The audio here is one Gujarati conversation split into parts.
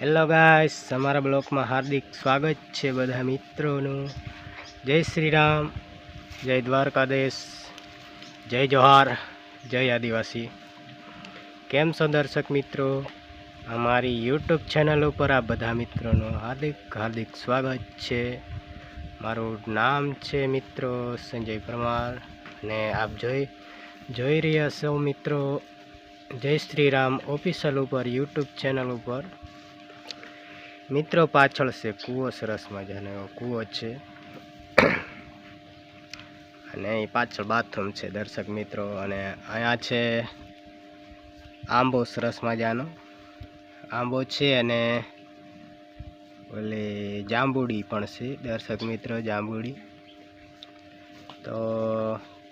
હેલો ગાઈસ અમારા બ્લોકમાં હાર્દિક સ્વાગત છે બધા મિત્રોનું. જય શ્રી રામ, જય દ્વારકાધીશ, જય જોહાર, જય આદિવાસી. કેમ છો દર્શક મિત્રો? અમારી યુટ્યુબ ચેનલ ઉપર આ બધા મિત્રોનું હાર્દિક હાર્દિક સ્વાગત છે. મારું નામ છે મિત્રો સંજય પરમાર અને આપ જોઈ જોઈ રહ્યા છો મિત્રો જય શ્રી રામ ઓફિશિયલ ઉપર યુટ્યુબ ચેનલ ઉપર. મિત્રો પાછળ છે, કૂવો સરસ મજાનો એવો કૂવો છે. અને અહીં પાછળ બાથરૂમ છે, દર્શક મિત્રો. અને અહીંયા છે આંબો સરસ મજાનો. આંબો છે અને ઓલી જાંબુડી પણ છે, દર્શક મિત્રો, જાંબુડી. તો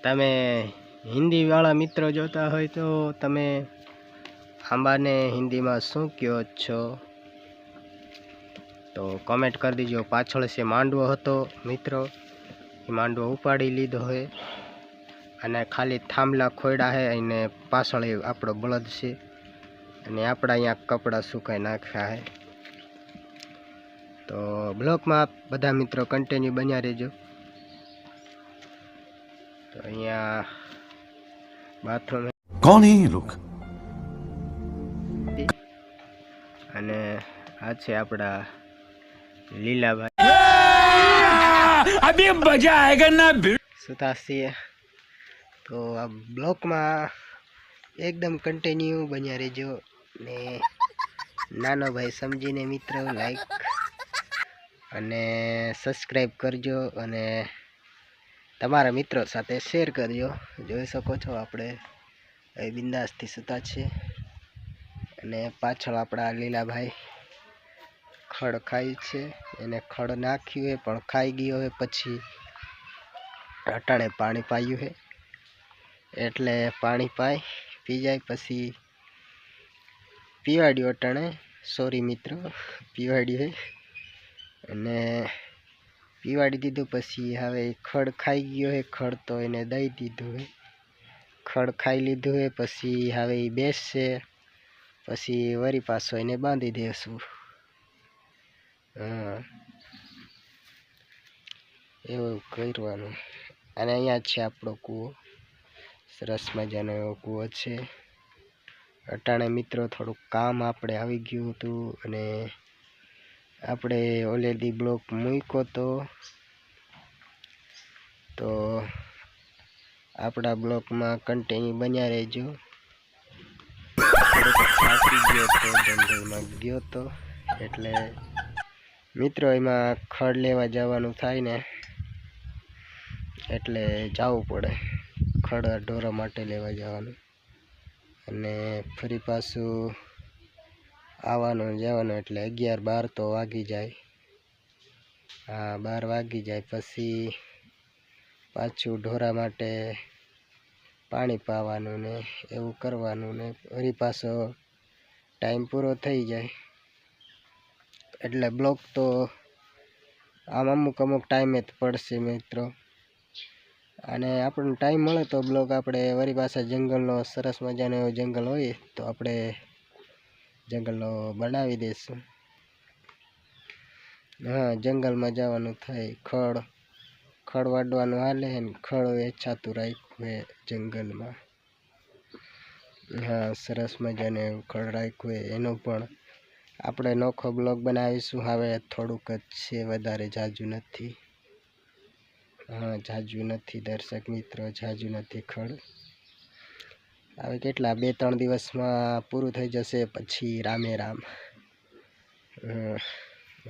તમે હિન્દીવાળા મિત્રો જોતા હોય તો તમે આંબાને હિન્દીમાં શું કહો છો? તો કોમેન્ટ કરી દીજો. પાછળ છે માંડવો હતો મિત્રો. એ માંડવો ઉપાડી લીધો હોય અને ખાલી થાંભલા ખોયડા છે અને પાછળ આપણો બળદ છે. અને આપણા અહીંયા કપડાં સુકાઈ નાખ્યા છે તો બ્લોકમાં બધા મિત્રો કન્ટિન્યુ બન્યા રહેજો. તો અહીંયા બાથરૂમ કોણ અને આ છે આપણા લીલાભાઈ. અભી મજા આયેગા ના સુતા છીએ તો આ બ્લોકમાં એકદમ કન્ટિન્યુ બન્યા રહેજો ને નાનો ભાઈ સમજીને મિત્ર લાઈક અને સબસ્ક્રાઈબ કરજો અને તમારા મિત્રો સાથે શેર કરજો. જોઈ શકો છો આપણે. એ બિંદાસથી સુતા છીએ અને પાછળ આપણા લીલાભાઈ. ખડ ખાય છે. એને ખડ નાખ્યું હોય, પણ ખાઈ ગયો હે પછી અટાણે પાણી પાયું હે એટલે પાણી પાય પી જાય પછી પીવાડ્યું અટાણે. સોરી મિત્રો, પીવાડ્યું હે અને પીવાડી દીધું, પછી હવે ખડ ખાઈ ગયો હે ખડ તો એને દઈ દીધું હે ખડ ખાઈ લીધું હે પછી હવે એ બેસશે. પછી વરી પાછો એને બાંધી દેશું. હા. એવું કરવાનું. અને અહીંયા છે આપણો કૂવો. સરસ મજાનો એવો કૂવો છે. અટાણે મિત્રો થોડુંક કામ આપણે આવી ગયું હતું અને આપણે ઓલરેડી બ્લોક મૂક્યો તો તો આપણા બ્લોકમાં કન્ટિન્યુ બન્યા રહેજો. ગયો તો જંગલમાં ગયો તો, એટલે મિત્રો, એમાં ખડ લેવા જવાનું થાય ને, એટલે જવું પડે. ખડ ઢોરા માટે લેવા જવાનું. અને ફરી પાછું આવવાનું જવાનું, એટલે અગિયાર બાર તો વાગી જાય. હા, બાર વાગી જાય. પછી પાછું ઢોરા માટે પાણી પાવાનું ને એવું કરવાનું ને ફરી પાછો ટાઈમ પૂરો થઈ જાય. એટલે બ્લોક તો આમ અમુક અમુક ટાઈમે જ પડશે મિત્રો. અને આપણને ટાઈમ મળે તો બ્લોક આપણે વળી પાસે જંગલનો સરસ મજાનો એવો જંગલ હોય તો આપણે જંગલનો બનાવી દઈશું. હા, જંગલમાં જવાનું થાય. ખડ ખડ વાડવાનું હાલે ને ખડ વેચાતું રાખ્યું હે જંગલમાં. હા, સરસ મજાને ખડ રાખ્યું એનો પણ આપણે નોખો બ્લોગ બનાવીશું. હવે થોડુંક જ છે, વધારે જાજુ નથી. હા, જાજુ નથી, દર્શક મિત્રો, જાજુ નથી ખડ. હવે કેટલા બે ત્રણ દિવસમાં પૂરું થઈ જશે, પછી રામે રામ.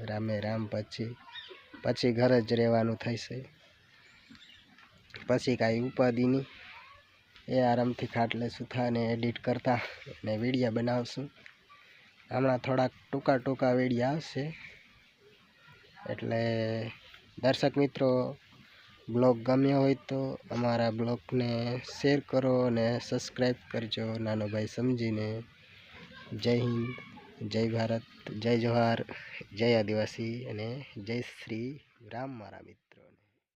રામે રામ પછી પછી ઘર જ રહેવાનું થશે પછી કાંઈ ઉપાધિની એ આરામથી ખાટલે સુથાને એડિટ કરતા અને વિડીયા બનાવશું. હમણાં થોડાક ટૂંકા ટૂંકા વિડીયા આવશે. એટલે દર્શક મિત્રો, બ્લોગ ગમ્યો હોય તો અમારા બ્લોગને શેર કરો અને સબસ્ક્રાઈબ કરજો. નાનો ભાઈ સમજીને. જય હિન્દ, જય ભારત, જય જોહાર જય આદિવાસી અને જય શ્રી રામ મારા મિત્ર.